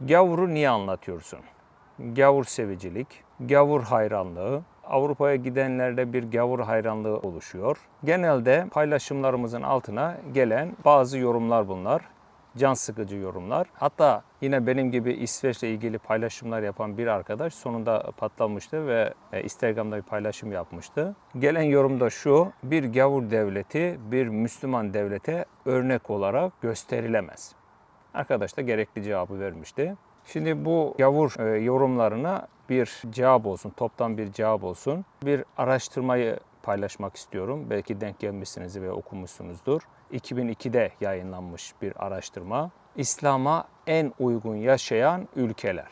Gavuru niye anlatıyorsun? Gavur sevicilik, gavur hayranlığı, Avrupa'ya gidenlerde bir gavur hayranlığı oluşuyor. Genelde paylaşımlarımızın altına gelen bazı yorumlar bunlar. Can sıkıcı yorumlar. Hatta yine benim gibi İsveç'le ilgili paylaşımlar yapan bir arkadaş sonunda patlamıştı ve e, Instagram'da bir paylaşım yapmıştı. Gelen yorum da şu, bir gavur devleti bir Müslüman devlete örnek olarak gösterilemez. Arkadaş da gerekli cevabı vermişti. Şimdi bu gavur e, yorumlarına bir cevap olsun, toptan bir cevap olsun. Bir araştırmayı paylaşmak istiyorum. Belki denk gelmişsinizdir ve okumuşsunuzdur. 2002'de yayınlanmış bir araştırma. İslam'a en uygun yaşayan ülkeler.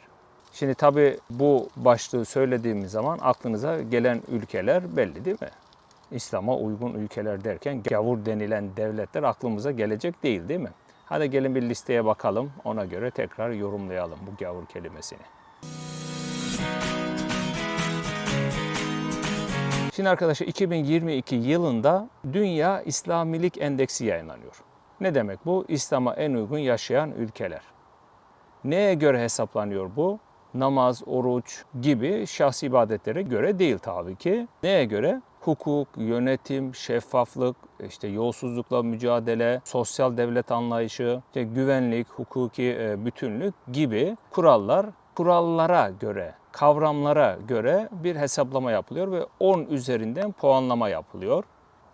Şimdi tabii bu başlığı söylediğimiz zaman aklınıza gelen ülkeler belli değil mi? İslam'a uygun ülkeler derken gavur denilen devletler aklımıza gelecek değil değil mi? Hadi gelin bir listeye bakalım. Ona göre tekrar yorumlayalım bu gavur kelimesini. Şimdi arkadaşlar 2022 yılında Dünya İslamilik Endeksi yayınlanıyor. Ne demek bu? İslam'a en uygun yaşayan ülkeler. Neye göre hesaplanıyor bu? Namaz, oruç gibi şahsi ibadetlere göre değil tabii ki. Neye göre? Hukuk, yönetim, şeffaflık, işte yolsuzlukla mücadele, sosyal devlet anlayışı, işte güvenlik, hukuki e, bütünlük gibi kurallar kurallara göre, kavramlara göre bir hesaplama yapılıyor ve 10 üzerinden puanlama yapılıyor.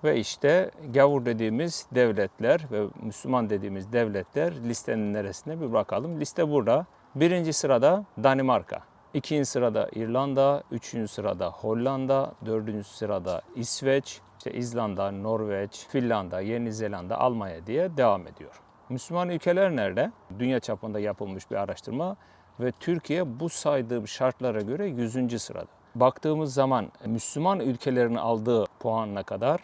Ve işte gavur dediğimiz devletler ve Müslüman dediğimiz devletler listenin neresine bir bakalım. Liste burada. Birinci sırada Danimarka. İkinci sırada İrlanda, üçüncü sırada Hollanda, dördüncü sırada İsveç, işte İzlanda, Norveç, Finlanda, Yeni Zelanda, Almanya diye devam ediyor. Müslüman ülkeler nerede? Dünya çapında yapılmış bir araştırma ve Türkiye bu saydığım şartlara göre 100. sırada. Baktığımız zaman Müslüman ülkelerin aldığı puan ne kadar?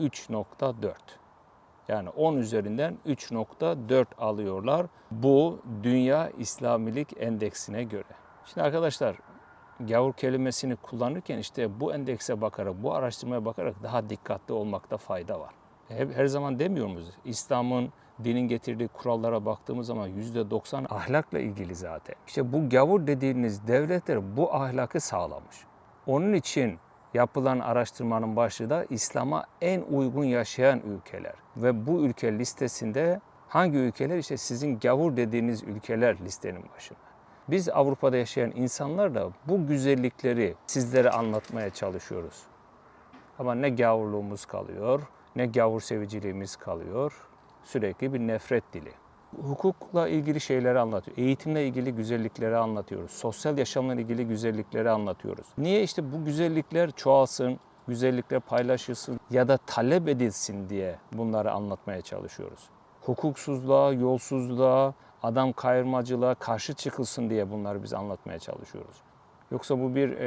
3.4. Yani 10 üzerinden 3.4 alıyorlar bu Dünya İslamilik Endeksine göre. Şimdi arkadaşlar gavur kelimesini kullanırken işte bu endekse bakarak, bu araştırmaya bakarak daha dikkatli olmakta fayda var. Hep, her zaman demiyor muyuz? İslam'ın dinin getirdiği kurallara baktığımız zaman %90 ahlakla ilgili zaten. İşte bu gavur dediğiniz devletler bu ahlakı sağlamış. Onun için yapılan araştırmanın başlığı da İslam'a en uygun yaşayan ülkeler. Ve bu ülke listesinde hangi ülkeler? işte sizin gavur dediğiniz ülkeler listenin başında. Biz Avrupa'da yaşayan insanlar da bu güzellikleri sizlere anlatmaya çalışıyoruz. Ama ne gavurluğumuz kalıyor, ne gavur seviciliğimiz kalıyor. Sürekli bir nefret dili. Hukukla ilgili şeyleri anlatıyor. Eğitimle ilgili güzellikleri anlatıyoruz. Sosyal yaşamla ilgili güzellikleri anlatıyoruz. Niye işte bu güzellikler çoğalsın, güzellikler paylaşılsın ya da talep edilsin diye bunları anlatmaya çalışıyoruz. Hukuksuzluğa, yolsuzluğa, adam kayırmacılığa karşı çıkılsın diye bunları biz anlatmaya çalışıyoruz. Yoksa bu bir e,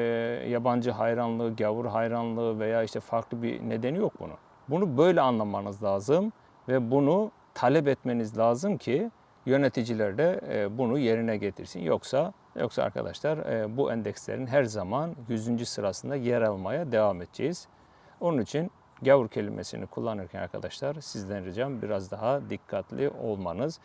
yabancı hayranlığı, gavur hayranlığı veya işte farklı bir nedeni yok bunun. Bunu böyle anlamanız lazım ve bunu talep etmeniz lazım ki yöneticiler de e, bunu yerine getirsin. Yoksa yoksa arkadaşlar e, bu endekslerin her zaman 100. sırasında yer almaya devam edeceğiz. Onun için gavur kelimesini kullanırken arkadaşlar sizden ricam biraz daha dikkatli olmanız.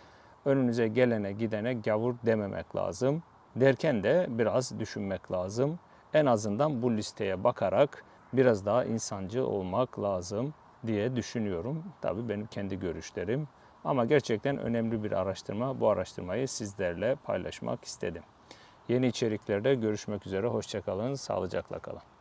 Önünüze gelene gidene gavur dememek lazım. Derken de biraz düşünmek lazım. En azından bu listeye bakarak biraz daha insancı olmak lazım diye düşünüyorum. Tabii benim kendi görüşlerim. Ama gerçekten önemli bir araştırma. Bu araştırmayı sizlerle paylaşmak istedim. Yeni içeriklerde görüşmek üzere. Hoşçakalın, sağlıcakla kalın.